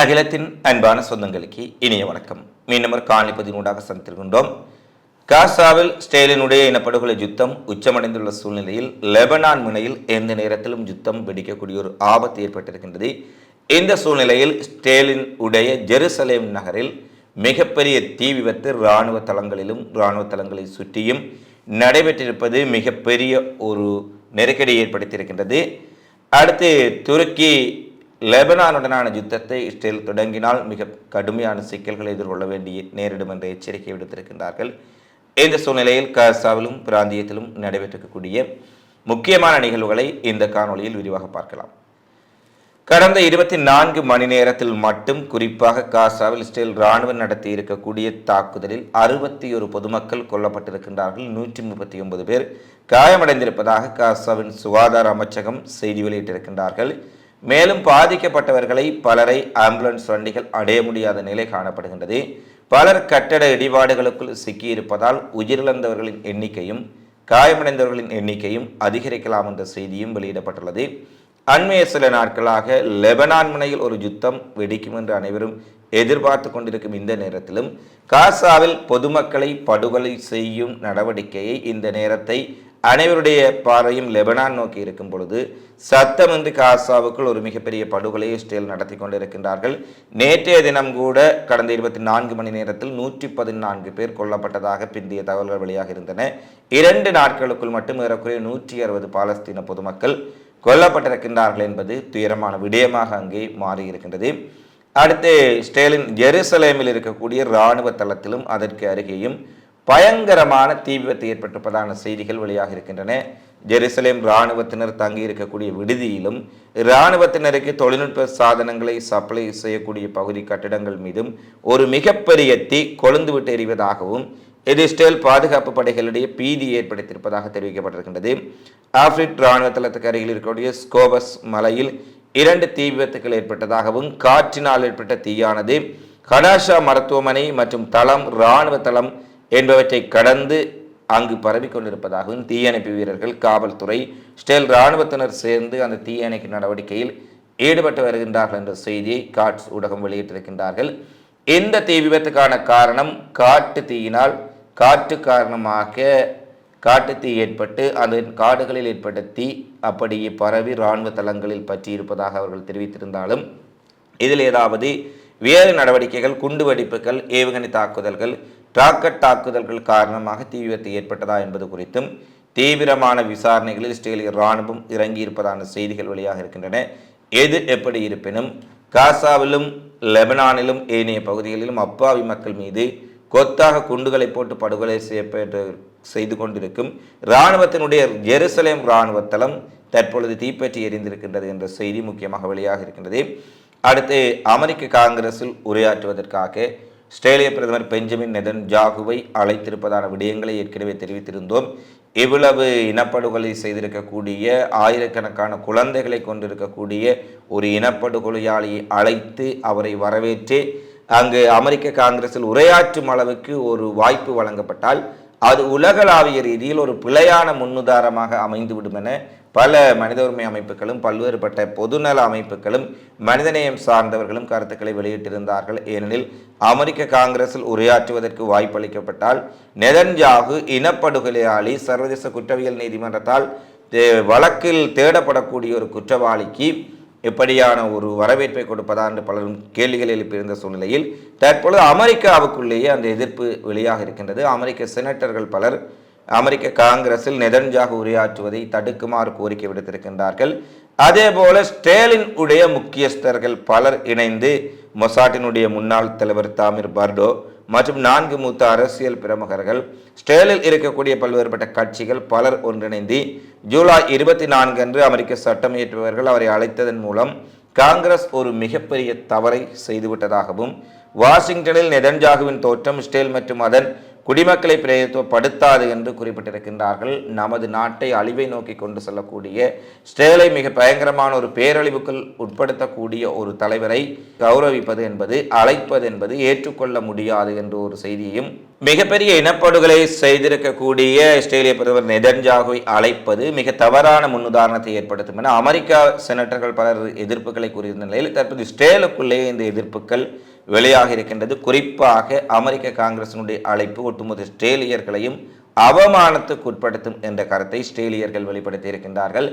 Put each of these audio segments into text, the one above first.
அகிலத்தின் அன்பான சொந்தங்களுக்கு இனிய வணக்கம். மீண்டும் ஒரு காணிப்பதினூடாக சந்தித்திருக்கின்றோம். காசாவில் ஸ்டேலினுடைய இனப்படுகொலை யுத்தம் உச்சமடைந்துள்ள சூழ்நிலையில் லெபனான் முனையில் எந்த நேரத்திலும் யுத்தம் வெடிக்கக்கூடிய ஒரு ஆபத்து ஏற்பட்டிருக்கின்றது. இந்த சூழ்நிலையில் ஸ்டேலின் உடைய ஜெருசலேம் நகரில் மிகப்பெரிய தீ விபத்து இராணுவ தளங்களிலும் இராணுவ தளங்களை சுற்றியும் நடைபெற்றிருப்பது மிகப்பெரிய ஒரு நெருக்கடி ஏற்படுத்தியிருக்கின்றது. அடுத்து துருக்கி லெபனானுடனான யுத்தத்தை இஸ்ரேல் தொடங்கினால் மிக கடுமையான சிக்கல்களை எதிர்கொள்ள வேண்டிய நேரிடும் என்ற எச்சரிக்கை விடுத்திருக்கின்றார்கள். இந்த சூழ்நிலையில் காசாவிலும் பிராந்தியத்திலும் நடைபெற்றிருக்கக்கூடிய முக்கியமான நிகழ்வுகளை இந்த காணொளியில் விரிவாக பார்க்கலாம். கடந்த இருபத்தி நான்கு மணி நேரத்தில் மட்டும் குறிப்பாக காசாவில் இஸ்ரேல் இராணுவம் நடத்தி இருக்கக்கூடிய தாக்குதலில் அறுபத்தி ஒரு பொதுமக்கள் கொல்லப்பட்டிருக்கின்றார்கள். நூற்றி முப்பத்தி ஒன்பது பேர் காயமடைந்திருப்பதாக காசாவின் சுகாதார அமைச்சகம் செய்தி வெளியிட்டிருக்கின்றார்கள். மேலும் பாதிக்கப்பட்டவர்களை பலரை ஆம்புலன்ஸ் வண்டிகள் அடைய முடியாத நிலை காணப்படுகின்றது. பலர் கட்டட இடிபாடுகளுக்குள் சிக்கியிருப்பதால் உயிரிழந்தவர்களின் எண்ணிக்கையும் காயமடைந்தவர்களின் எண்ணிக்கையும் அதிகரிக்கலாம் என்ற செய்தியும் வெளியிடப்பட்டுள்ளது. அண்மைய சில நாட்களாக லெபனான் முனையில் ஒரு யுத்தம் வெடிக்கும் என்று அனைவரும் எதிர்பார்த்து கொண்டிருக்கும் இந்த நேரத்திலும் காசாவில் பொதுமக்களை படுகொலை செய்யும் நடவடிக்கையை இந்த நேரத்தை அனைவருடைய பார்வையும் லெபனான் நோக்கி இருக்கும் பொழுது சத்தமின்றி காசாவுக்குள் ஒரு மிகப்பெரிய படுகொலையை இஸ்ரேல் நடத்தி கொண்டிருக்கின்றார்கள். நேற்றைய தினம் கூட கடந்த இருபத்தி நான்கு மணி நேரத்தில் நூற்றி பதினான்கு பேர் கொல்லப்பட்டதாக பிந்திய தகவல்கள் வெளியாக இருந்தன. இரண்டு நாட்களுக்குள் மட்டும் ஏறக்குறைய நூற்றி அறுபது பாலஸ்தீன பொதுமக்கள் கொல்லப்பட்டிருக்கின்றார்கள் என்பது துயரமான விடயமாக அங்கே மாறியிருக்கின்றது. அடுத்து ஸ்டேலின் ஜெருசலேமில் இருக்கக்கூடிய இராணுவ தளத்திலும் அதற்கு அருகேயும் பயங்கரமான தீ விபத்து ஏற்பட்டிருப்பதான செய்திகள் வெளியாக இருக்கின்றன. ஜெருசலேம் இராணுவத்தினர் தங்கி இருக்கக்கூடிய விடுதியிலும் இராணுவத்தினருக்கு தொழில்நுட்ப சாதனங்களை சப்ளை செய்யக்கூடிய பகுதி கட்டிடங்கள் மீதும் ஒரு மிகப்பெரிய தீ கொழுந்துவிட்டு எறிவதாகவும் இது இஸ்ரேல் பாதுகாப்பு படைகளிடையே பீதி ஏற்படுத்தியிருப்பதாக தெரிவிக்கப்பட்டிருக்கின்றது. ஆப்ரிட் இராணுவ தளத்துக்கு அருகில் இருக்கக்கூடிய ஸ்கோபஸ் மலையில் இரண்டு தீ விபத்துக்கள் ஏற்பட்டதாகவும் காற்றினால் ஏற்பட்ட தீயானது கடாஷா மருத்துவமனை மற்றும் தளம் இராணுவ தளம் என்பவற்றை கடந்து அங்கு பரவி கொண்டிருப்பதாகவும் தீயணைப்பு வீரர்கள் காவல்துறை ஸ்டேல் இராணுவத்தினர் சேர்ந்து அந்த தீயணைப்பு நடவடிக்கையில் ஈடுபட்டு வருகின்றார்கள் என்ற செய்தியை காட்ஸ் ஊடகம் வெளியிட்டிருக்கின்றார்கள். இந்த தீ விபத்துக்கான காரணம் காட்டு தீயினால் காற்று காரணமாக காட்டு தீ ஏற்பட்டு அந்த காடுகளில் ஏற்பட்ட தீ அப்படியே பரவி இராணுவ தளங்களில் பற்றி இருப்பதாக அவர்கள் தெரிவித்திருந்தாலும் இதில் ஏதாவது வேறு நடவடிக்கைகள் குண்டுவெடிப்புகள் ஏவுகணை தாக்குதல்கள் ராக்கெட் தாக்குதல்கள் காரணமாக தீ விபத்து ஏற்பட்டதா என்பது குறித்தும் தீவிரமான விசாரணைகளில் இஸ்ரேலிய இராணுவம் இறங்கியிருப்பதான செய்திகள் வெளியாக இருக்கின்றன. எது எப்படி இருப்பினும் காசாவிலும் லெபனானிலும் ஏனைய பகுதிகளிலும் அப்பாவி மக்கள் மீது கொத்தாக குண்டுகளை போட்டு படுகொலை செய்யப்பட்டு செய்து கொண்டிருக்கும் இராணுவத்தினுடைய ஜெருசலேம் இராணுவ தளம் தற்பொழுது தீப்பற்றி எரிந்திருக்கின்றது என்ற செய்தி முக்கியமாக வெளியாக இருக்கின்றது. அடுத்து அமெரிக்க காங்கிரஸில் உரையாற்றுவதற்காக ஆஸ்திரேலிய பிரதமர் பெஞ்சமின் நெதன் ஜாகுவை அழைத்திருப்பதான விடயங்களை ஏற்கனவே தெரிவித்திருந்தோம். இவ்வளவு இனப்படுகொலை செய்திருக்கக்கூடிய ஆயிரக்கணக்கான குழந்தைகளை கொண்டிருக்கக்கூடிய ஒரு இனப்படுகொலையாளியை அழைத்து அவரை வரவேற்று அங்கு அமெரிக்க காங்கிரஸில் உரையாற்றும் அளவுக்கு ஒரு வாய்ப்பு வழங்கப்பட்டால் அது உலகளாவிய ரீதியில் ஒரு பிழையான முன்னுதாரணமாக அமைந்துவிடும் என பல மனித உரிமை அமைப்புகளும் பல்வேறுபட்ட பொதுநல அமைப்புகளும் மனிதநேயம் சார்ந்தவர்களும் கருத்துக்களை வெளியிட்டிருந்தார்கள். ஏனெனில் அமெரிக்க காங்கிரஸில் உரையாற்றுவதற்கு வாய்ப்பளிக்கப்பட்டால் நெதன்ஜாகு இனப்படுகொலையாளி சர்வதேச குற்றவியல் நீதிமன்றத்தால் வழக்கில் தேடப்படக்கூடிய ஒரு குற்றவாளிக்கு எப்படியான ஒரு வரவேற்பை கொடுப்பதா என்று பலரும் கேள்விகள் எழுப்பியிருந்த சூழ்நிலையில் தற்பொழுது அமெரிக்காவுக்குள்ளேயே அந்த எதிர்ப்பு வெளியாக இருக்கின்றது அமெரிக்க செனட்டர்கள் பலர் அமெரிக்க காங்கிரஸில் நெதன்ஜாகு உரையாற்றுவதை தடுக்குமாறு கோரிக்கை விடுத்திருக்கின்றார்கள். அதே போல ஸ்டேலின் உடைய முக்கியஸ்தர்கள் பலர் இணைந்து மொசாட்டினுடைய முன்னாள் தலைவர் தாமிர் பர்டோ மற்றும் நான்கு மூத்த அரசியல் பிரமுகர்கள் ஸ்டேலில் இருக்கக்கூடிய பல்வேறுபட்ட கட்சிகள் பலர் ஒன்றிணைந்து ஜூலை இருபத்தி நான்கு அன்று அமெரிக்க சட்டம் இயற்றுபவர்கள் அவரை அழைத்ததன் மூலம் காங்கிரஸ் ஒரு மிகப்பெரிய தவறை செய்துவிட்டதாகவும் வாஷிங்டனில் நெதன்ஜாகுவின் தோற்றம் ஸ்டேல் மற்றும் அதன் குடிமக்களை பிரதித்துவப்படுத்தாது என்று குறிப்பிட்டிருக்கின்றார்கள். நமது நாட்டை அழிவை நோக்கி கொண்டு செல்லக்கூடிய ஸ்டேலை மிக பயங்கரமான ஒரு பேரழிவுக்குள் உட்படுத்தக்கூடிய ஒரு தலைவரை கௌரவிப்பது என்பது அழைப்பது என்பது ஏற்றுக்கொள்ள முடியாது என்ற ஒரு செய்தியையும் மிகப்பெரிய இனப்படுகொலை செய்திருக்கக்கூடிய இஸ்ரேலிய பிரதமர் நெதன்ஜாகுவை அழைப்பது மிக தவறான முன்னுதாரணத்தை ஏற்படுத்தும் என அமெரிக்கா செனட்டர்கள் பலர் எதிர்ப்புகளை கூறியிருந்த நிலையில் தற்போது இஸ்ரேலுக்குள்ளே இந்த எதிர்ப்புகள் வெளியாக இருக்கின்றது. குறிப்பாக அமெரிக்க காங்கிரசினுடைய அழைப்பு ஒட்டுமொத்த ஸ்ட்ரேலியர்களையும் அவமானத்துக்கு உட்படுத்தும் என்ற கருத்தை ஸ்ட்ரேலியர்கள் வெளிப்படுத்தி இருக்கின்றார்கள்.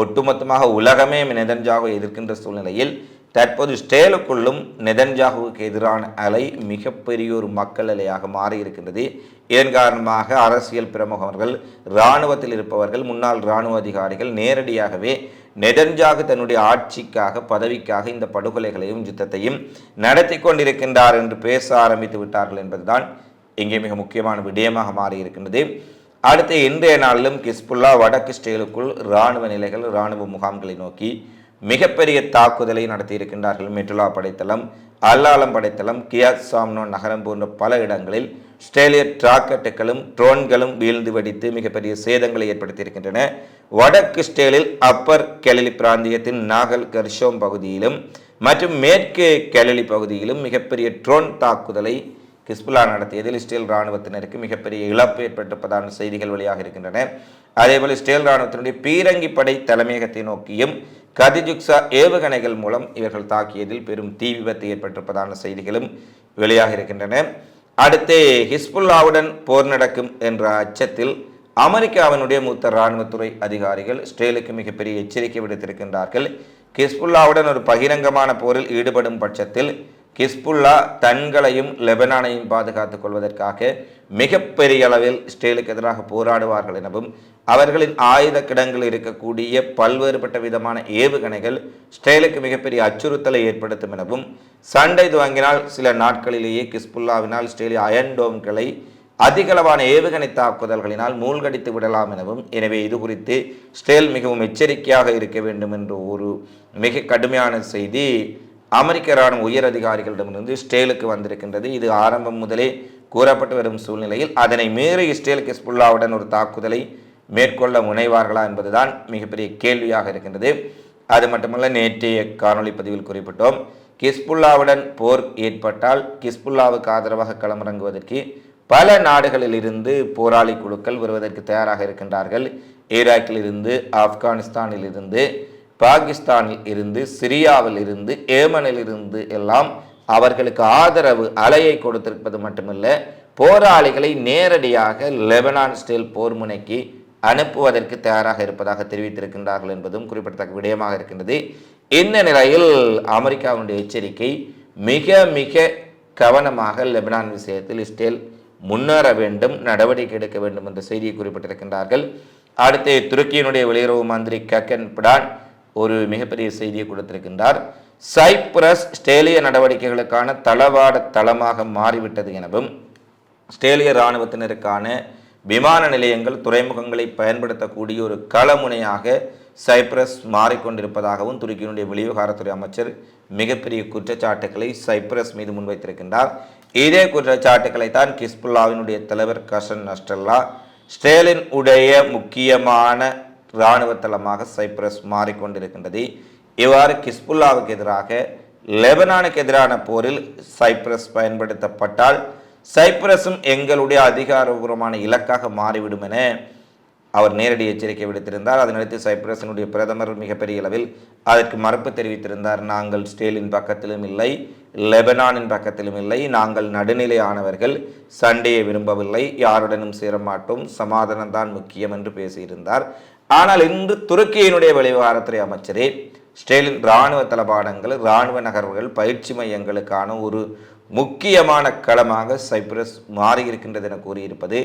ஒட்டுமொத்தமாக உலகமே நெதன்ஜாவை எதிர்க்கின்ற சூழ்நிலையில் தற்போது ஸ்டேலுக்குள்ளும் நெதன்ஜாகுவுக்கு எதிரான அலை மிகப்பெரிய ஒரு மக்கள் அலையாக மாறி இருக்கின்றது இதன் காரணமாக அரசியல் பிரமுகர்கள் இராணுவத்தில் இருப்பவர்கள் முன்னாள் இராணுவ அதிகாரிகள் நேரடியாகவே நெதன்ஜாகு தன்னுடைய ஆட்சிக்காக பதவிக்காக இந்த படுகொலைகளையும் யுத்தத்தையும் நடத்தி கொண்டிருக்கின்றார் என்று பேச ஆரம்பித்து விட்டார்கள் என்பதுதான் இங்கே மிக முக்கியமான விடயமாக மாறி இருக்கின்றது அடுத்த இன்றைய நாளிலும் கிஸ்புல்லா வடக்கு ஸ்டேலுக்குள் இராணுவ நிலைகள் இராணுவ முகாம்களை நோக்கி மிகப்பெரிய தாக்குதலை நடத்தியிருக்கின்றார்கள். மெட்டுலா படைத்தளம் அல்லாலம் படைத்தளம் கியாத் சாம்னோ நகரம் போன்ற பல இடங்களில் ஸ்டேலிய ராக்கெட்டுகளும் ட்ரோன்களும் வீழ்ந்து வெடித்து மிகப்பெரிய சேதங்களை ஏற்படுத்தியிருக்கின்றன. வடக்கு ஸ்டேலில் அப்பர் கெலலி பிராந்தியத்தின் நாகல் கர்ஷோம் பகுதியிலும் மற்றும் மேற்கு கெலலி பகுதியிலும் மிகப்பெரிய ட்ரோன் தாக்குதலை கிஸ்புலா நடத்தியதில் இஸ்ரேல் இராணுவத்தினருக்கு மிகப்பெரிய இழப்பு ஏற்பட்டிருப்பதான செய்திகள் வெளியாக இருக்கின்றன அதேபோல் இஸ்ரேல் இராணுவத்தினுடைய பீரங்கி படை தலைமையகத்தை நோக்கியும் கதிஜுக்சா ஏவுகணைகள் மூலம் இவர்கள் தாக்கியதில் பெரும் தீ விபத்து ஏற்பட்டிருப்பதான செய்திகளும் வெளியாக இருக்கின்றன. அடுத்து ஹிஸ்புல்லாவுடன் போர் நடக்கும் என்ற அச்சத்தில் அமெரிக்காவினுடைய மூத்த இராணுவத்துறை அதிகாரிகள் இஸ்ரேலுக்கு மிகப்பெரிய எச்சரிக்கை விடுத்திருக்கின்றார்கள். ஹிஸ்புல்லாவுடன் ஒரு பகிரங்கமான போரில் ஈடுபடும் பட்சத்தில் ஹிஸ்புல்லா தன்களையும் லெபனானையும் பாதுகாத்துக் கொள்வதற்காக மிகப்பெரிய அளவில் இஸ்ரேலுக்கு எதிராக போராடுவார்கள் எனவும் அவர்களின் ஆயுத கிடங்கில் இருக்கக்கூடிய பல்வேறுபட்ட விதமான ஏவுகணைகள் இஸ்ரேலுக்கு மிகப்பெரிய அச்சுறுத்தலை ஏற்படுத்தும் எனவும் சண்டை துவங்கினால் சில நாட்களிலேயே கிஸ்புல்லாவினால் இஸ்ரேலிய அயன்டோம்களை அதிகளவான ஏவுகணை தாக்குதல்களினால் மூழ்கடித்து விடலாம் எனவும் எனவே இது குறித்து ஸ்டேல் மிகவும் எச்சரிக்கையாக இருக்க வேண்டும் என்ற ஒரு மிக கடுமையான செய்தி அமெரிக்க இராணுவ உயர் அதிகாரிகளிடமிருந்து ஸ்டேலுக்கு வந்திருக்கின்றது. இது ஆரம்பம் முதலே கூறப்பட்டு வரும் சூழ்நிலையில் அதனை மீறி இஸ்ரேல் கிஸ்புல்லாவுடன் ஒரு தாக்குதலை மேற்கொள்ள முனைவார்களா என்பதுதான் மிகப்பெரிய கேள்வியாக இருக்கின்றது. அது மட்டுமல்ல நேற்றைய காணொளி பதிவில் குறிப்பிட்டோம் கிஸ்புல்லாவுடன் போர் ஏற்பட்டால் கிஸ்புல்லாவுக்கு ஆதரவாக களமிறங்குவதற்கு பல நாடுகளில் இருந்து போராளி குழுக்கள் வருவதற்கு தயாராக இருக்கின்றார்கள். ஈராக்கில் இருந்து ஆப்கானிஸ்தானில் இருந்து பாகிஸ்தானில் இருந்து சிரியாவில் இருந்து ஏமனில் இருந்து எல்லாம் அவர்களுக்கு ஆதரவு அலையை கொடுத்திருப்பது மட்டுமல்ல போராளிகளை நேரடியாக லெபனான் ஸ்டேல் போர் முனைக்கு அனுப்புவதற்கு தயாராக இருப்பதாக தெரிவித்திருக்கின்றார்கள் என்பதும் குறிப்பிடத்தக்க விடயமாக இருக்கின்றது. இந்த நிலையில் அமெரிக்காவுடைய எச்சரிக்கை மிக மிக கவனமாக லெபனான் விஷயத்தில் இஸ்ரேல் முன்னேற வேண்டும் நடவடிக்கை எடுக்க வேண்டும் என்ற செய்தியை குறிப்பிட்டிருக்கின்றார்கள். அடுத்து துருக்கியினுடைய வெளியுறவு மந்திரி கக்கன் பிடான் ஒரு மிகப்பெரிய செய்தியை கொடுத்திருக்கின்றார். சைப்ரஸ் ஸ்டேலிய நடவடிக்கைகளுக்கான தளவாட தளமாக மாறிவிட்டது எனவும் ஸ்டேலிய இராணுவத்தினருக்கான விமான நிலையங்கள் துறைமுகங்களை பயன்படுத்தக்கூடிய ஒரு களமுனையாக சைப்ரஸ் மாறிக்கொண்டிருப்பதாகவும் துருக்கியினுடைய வெளிவிவகாரத்துறை அமைச்சர் மிகப்பெரிய குற்றச்சாட்டுக்களை சைப்ரஸ் மீது முன்வைத்திருக்கின்றார். இதே குற்றச்சாட்டுக்களை தான் கிஸ்புல்லாவினுடைய தலைவர் கசன் நஸ்டல்லா ஸ்டேலின் உடைய முக்கியமான இராணுவ தளமாக சைப்ரஸ் மாறிக்கொண்டிருக்கின்றது. இவ்வாறு கிஸ்புல்லாவுக்கு எதிராக லெபனானுக்கு எதிரான போரில் சைப்ரஸ் பயன்படுத்தப்பட்டால் சைப்ரஸும் எங்களுடைய அதிகாரபூர்வமான இலக்காக மாறிவிடும் என அவர் நேரடி எச்சரிக்கை விடுத்திருந்தார். அதனடுத்து சைப்ரஸினுடைய பிரதமர் மிகப்பெரிய அளவில் அதற்கு மறுப்பு தெரிவித்திருந்தார். நாங்கள் ஸ்டேலின் பக்கத்திலும் இல்லை லெபனானின் பக்கத்திலும் இல்லை நாங்கள் நடுநிலையானவர்கள் சண்டையை விரும்பவில்லை யாருடனும் சேர மாட்டோம் சமாதானம் தான் முக்கியம் என்று பேசியிருந்தார். ஆனால் இன்று துருக்கியினுடைய வெளிவாரத்துறை அமைச்சரே ஸ்டேலின் இராணுவ தளபாடங்கள் இராணுவ நகர்வுகள் பயிற்சி மையங்களுக்கான ஒரு முக்கியமான களமாக சைப்ரஸ் மாறியிருக்கின்றது என கூறியிருப்பது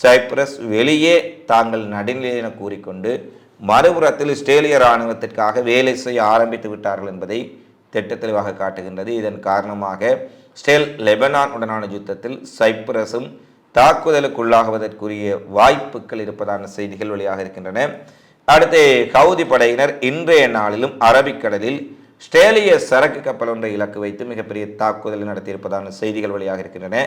சைப்ரஸ் வெளியே தாங்கள் நடுநிலை என கூறிக்கொண்டு மறுபுறத்தில் இஸ்ரேலிய இராணுவத்திற்காக வேலை செய்ய ஆரம்பித்து விட்டார்கள் என்பதை திட்ட தெளிவாக காட்டுகின்றது. இதன் காரணமாக ஸ்டேல் லெபனான் உடனான யுத்தத்தில் சைப்ரஸும் தாக்குதலுக்குள்ளாகுவதற்குரிய வாய்ப்புகள் இருப்பதான செய்திகள் வெளியாக இருக்கின்றன. அடுத்து ஹவுதி படையினர் இன்றைய நாளிலும் அரபிக்கடலில் ஸ்டேலிய சரக்கு கப்பல் ஒன்றை இலக்கு வைத்து மிகப்பெரிய தாக்குதல் நடத்தியிருப்பதான செய்திகள் வெளியாக இருக்கின்றன.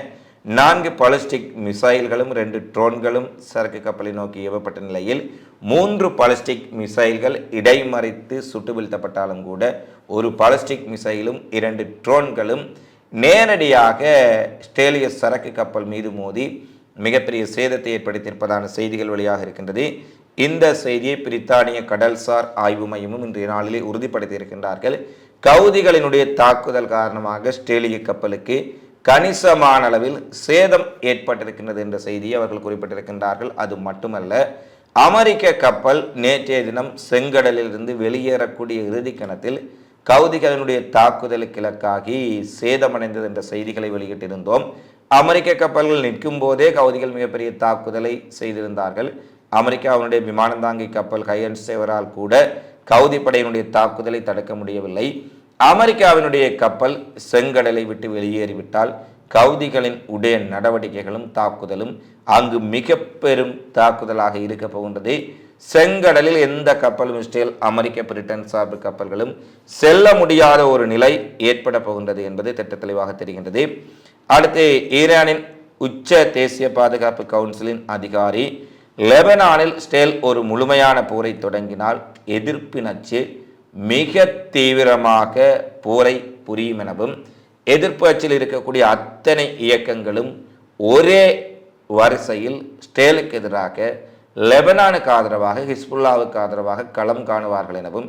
நான்கு பாலிஸ்டிக் மிசைல்களும் ரெண்டு ட்ரோன்களும் சரக்கு கப்பலை நோக்கி ஏவப்பட்ட நிலையில் மூன்று பாலிஸ்டிக் மிசைல்கள் இடைமறித்து சுட்டு வீழ்த்தப்பட்டாலும் கூட ஒரு பாலிஸ்டிக் மிசைலும் இரண்டு ட்ரோன்களும் நேரடியாக ஸ்டேலிய சரக்கு கப்பல் மீது மோதி மிகப்பெரிய சேதத்தை ஏற்படுத்தியிருப்பதான செய்திகள் வெளியாக இருக்கின்றது. இந்த செய்தியை பிரித்தானிய கடல்சார் ஆய்வு மையமும் இன்றைய நாளிலே உறுதிப்படுத்தியிருக்கின்றார்கள். கவுதிகளினுடைய தாக்குதல் காரணமாக ஸ்டேலிய கப்பலுக்கு கணிசமான அளவில் சேதம் ஏற்பட்டிருக்கின்றது என்ற செய்தியை அவர்கள் குறிப்பிட்டிருக்கின்றார்கள். அது மட்டுமல்ல அமெரிக்க கப்பல் நேற்றைய தினம் செங்கடலிலிருந்து வெளியேறக்கூடிய இறுதி கணத்தில் கவுதிகளினுடைய தாக்குதலுக்கு இலக்காகி சேதமடைந்தது என்ற செய்திகளை வெளியிட்டிருந்தோம். அமெரிக்க கப்பல்கள் நிற்கும் போதே கவுதிகள் மிகப்பெரிய தாக்குதலை செய்திருந்தார்கள். அமெரிக்காவினுடைய விமானந்தாங்கி கப்பல் கையன் சேவரால் கூட கவுதி படையினுடைய தாக்குதலை தடுக்க முடியவில்லை. அமெரிக்காவினுடைய கப்பல் செங்கடலை விட்டு வெளியேறிவிட்டால் கவுதிகளின் உடைய நடவடிக்கைகளும் தாக்குதலும் அங்கு மிக பெரும் தாக்குதலாக இருக்க போகின்றது. செங்கடலில் எந்த கப்பலும் மிஸ்டேல் அமெரிக்க பிரிட்டன் சார்பு கப்பல்களும் செல்ல முடியாத ஒரு நிலை ஏற்பட போகின்றது என்பது திட்ட தெளிவாக தெரிகின்றது. அடுத்து ஈரானின் உச்ச தேசிய பாதுகாப்பு கவுன்சிலின் அதிகாரி லெபனானில் ஸ்டேல் ஒரு முழுமையான போரை தொடங்கினால் எதிர்ப்பு நச்சு மிக தீவிரமாக போரை புரியும் எனவும் எதிர்ப்பு அச்சில் இருக்கக்கூடிய அத்தனை இயக்கங்களும் ஒரே வரிசையில் ஸ்டேலுக்கு எதிராக லெபனானுக்கு ஆதரவாக ஹிஸ்புல்லாவுக்கு ஆதரவாக களம் காணுவார்கள் எனவும்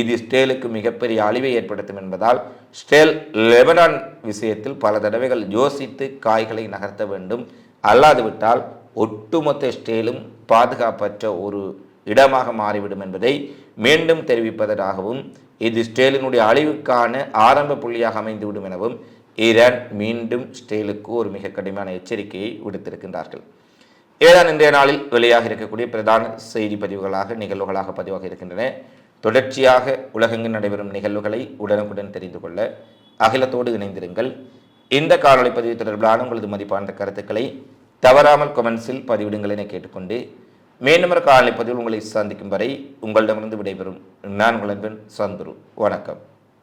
இது ஸ்டேலுக்கு மிகப்பெரிய அழிவை ஏற்படுத்தும் என்பதால் ஸ்டேல் லெபனான் விஷயத்தில் பல தடவைகள் யோசித்து காய்களை நகர்த்த வேண்டும். அல்லாதுவிட்டால் ஒட்டுமொத்த ஸ்டேலும் பாதுகாப்பற்ற ஒரு இடமாக மாறிவிடும் என்பதை மீண்டும் தெரிவிப்பதற்காகவும் இது ஸ்டேலினுடைய அழிவுக்கான ஆரம்ப புள்ளியாக அமைந்துவிடும் எனவும் ஈரான் மீண்டும் ஸ்டேலுக்கு ஒரு மிக கடுமையான எச்சரிக்கையை விடுத்திருக்கின்றார்கள். ஏழாம் இன்றைய நாளில் வெளியாக இருக்கக்கூடிய பிரதான செய்தி பதிவுகளாக நிகழ்வுகளாக பதிவாக இருக்கின்றன. தொடர்ச்சியாக உலகெங்கு நடைபெறும் நிகழ்வுகளை உடனுக்குடன் தெரிந்து கொள்ள அகிலத்தோடு இணைந்திருங்கள். இந்த காணொலி பதிவு தொடர்பிலான உங்களது மதிப்பான கருத்துக்களை தவறாமல் கொமெண்ட்ஸில் பதிவிடுங்கள் என கேட்டுக்கொண்டு மீண்டும் ஒரு காணொளி பதிவில் உங்களை சந்திக்கும் வரை உங்களிடமிருந்து விடைபெறும் நான் உங்கள் சந்துரு. வணக்கம்.